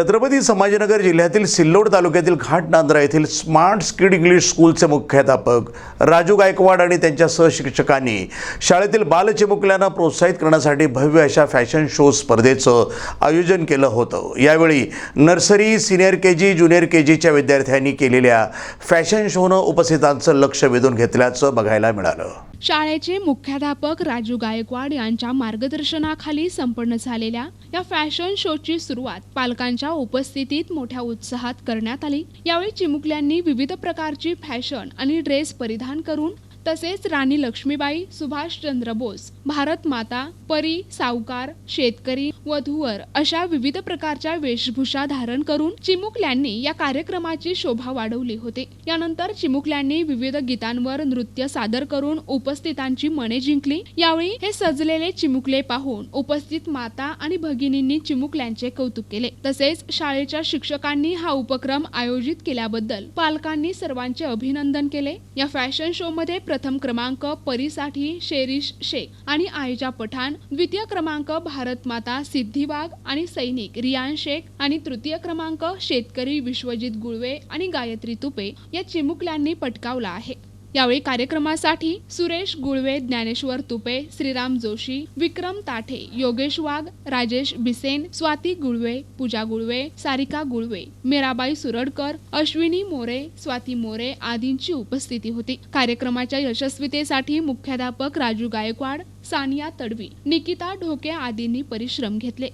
छत्रपती संभाजीनगर जिल्ह्यातील सिल्लोड तालुक्यातील घाट नांद्रा येथील स्मार्ट स्किड इंग्लिश स्कूलचे मुख्याध्यापक राजू गायकवाड आणि त्यांच्या सहशिक्षकांनी शाळेतील बालचिमुकल्यांना प्रोत्साहित करण्यासाठी भव्य अशा फॅशन शो स्पर्धेचं आयोजन केलं होतं. यावेळी nursery senior K G junior K जीच्या विद्यार्थ्यांनी केलेल्या फॅशन शोनं उपस्थितांचं लक्ष वेधून घेतल्याचं बघायला मिळालं. शाळेचे मुख्याध्यापक राजू गायकवाड यांच्या मार्गदर्शनाखाली संपन्न झालेल्या या फॅशन शोची सुरुवात पालकांच्या उपस्थितीत मोठ्या उत्साहात करण्यात आली. यावेळी चिमुकल्यांनी विविध प्रकारची फॅशन आणि ड्रेस परिधान करून तसेच राणी लक्ष्मीबाई सुभाषचंद्र बोस भारत माता परी सावकार शेतकरी वधूवर अशा विविध प्रकारच्या वेशभूषा धारण करून चिमुकल्यांनी या कार्यक्रमाची शोभा वाढवली होती. यानंतर चिमुकल्यांनी विविध गीतांवर नृत्य सादर करून उपस्थितांची मने जिंकली. यावेळी हे सजलेले चिमुकले पाहून उपस्थित माता आणि भगिनींनी चिमुकल्यांचे कौतुक केले. तसेच शाळेच्या शिक्षकांनी हा उपक्रम आयोजित केल्याबद्दल पालकांनी सर्वांचे अभिनंदन केले. या फॅशन शो मध्ये प्रथम क्रमांक परीसाठी शेरिश शेख आणि आयजा पठाण द्वितीय क्रमांक भारत माता सिद्धी वाघ आणि सैनिक रियान शेख आणि तृतीय क्रमांक शेतकरी विश्वजित गुळवे आणि गायत्री तुपे या चिमुकल्यांनी पटकावला आहे. यावेळी कार्यक्रमासाठी सुरेश गुळवे ज्ञानेश्वर तुपे श्रीराम जोशी विक्रम ताठे योगेश वाघ राजेश बिसेन स्वाती गुळवे पूजा गुळवे सारिका गुळवे मीराबाई सुरडकर अश्विनी मोरे स्वाती मोरे आदींची उपस्थिती होती. कार्यक्रमाच्या यशस्वीतेसाठी मुख्याध्यापक राजू गायकवाड सानिया तडवी निकिता ढोके आदींनी परिश्रम घेतले.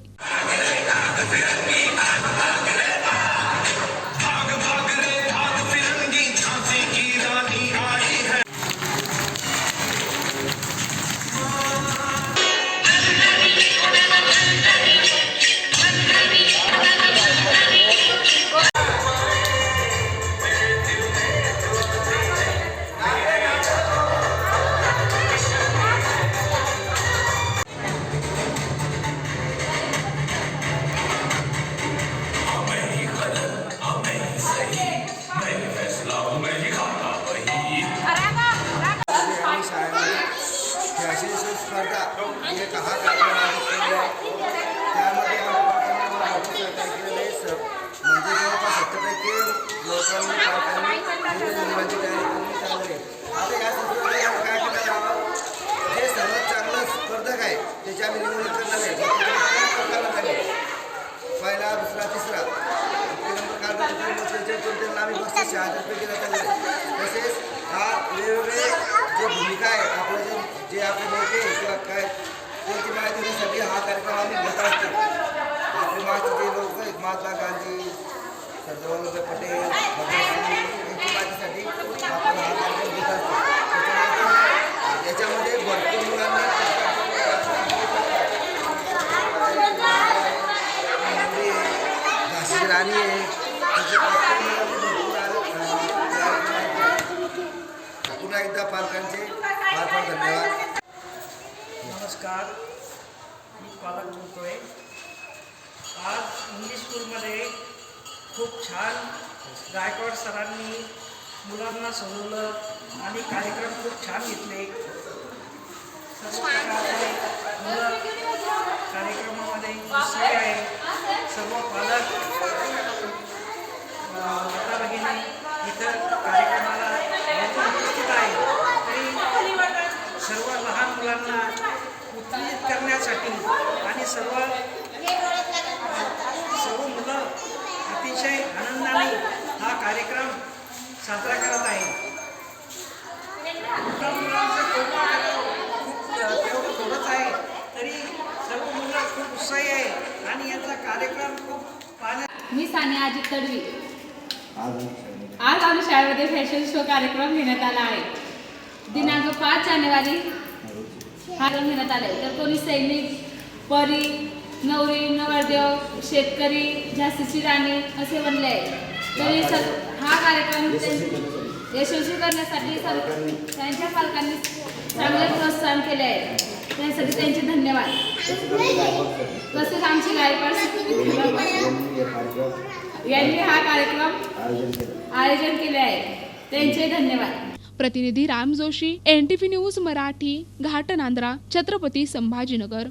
तसेच हा वेगवेगळे जे भूमिका आहे आपलं जे हा कार्यक्रम आम्ही घेत असतो आपले महाराष्ट्र जे लोक आहेत महात्मा गांधी पटेल यांची माहितीसाठी आपण हा भरपूर मुलांना पुन्हा एकदा पालकांचे फार फार धन्यवाद. नमस्कार. मी पालक बोलतोय आज इंग्लिश स्कूलमध्ये खूप छान गायकवाड सरांनी मुलांना सजवलं आणि कार्यक्रम खूप छान घेतले. सर्व मुलं कार्यक्रमामध्ये उत्साही आहे सर्व पालक अं, भगिनी इथं कार्यक्रमाला भरपूर उपस्थित आहे. तरी सर्व लहान मुलांना उत्तेजित करण्यासाठी आणि सर्व सर्व मुलं अतिशय आनंदाने हा कार्यक्रम साजरा करत आहे त्या मुलांचं कौतुक खूप तेवढं थोडंच आहे तरी सर्व मुलं खूप उत्साही आहे आणि याचा कार्यक्रम खूप पाहण्या मी सानिया अजित तडवी. आज आमच्या शाळेमध्ये. फॅशन शो कार्यक्रम घेण्यात आला आहे. दिनांक पाच जानेवारी हा घेण्यात आला आहे. तर कोणी सैनिक परी नवरी नवरदेव शेतकरी झाशीची राणी असे बनले आहे. तरी सर हा कार्यक्रम यशस्वी करण्यासाठी त्यांच्या पालकांनी चांगले प्रोत्साहन केले आहे. त्यासाठी त्यांचे धन्यवाद. तसेच आमचे गायकवाड यांनी हा कार्यक्रम आयोजन केले. आहे. त्यांचे धन्यवाद. प्रतिनिधी Ram Joshi N T V news Marathi Ghatnandra Chhatrapati Sambhajinagar.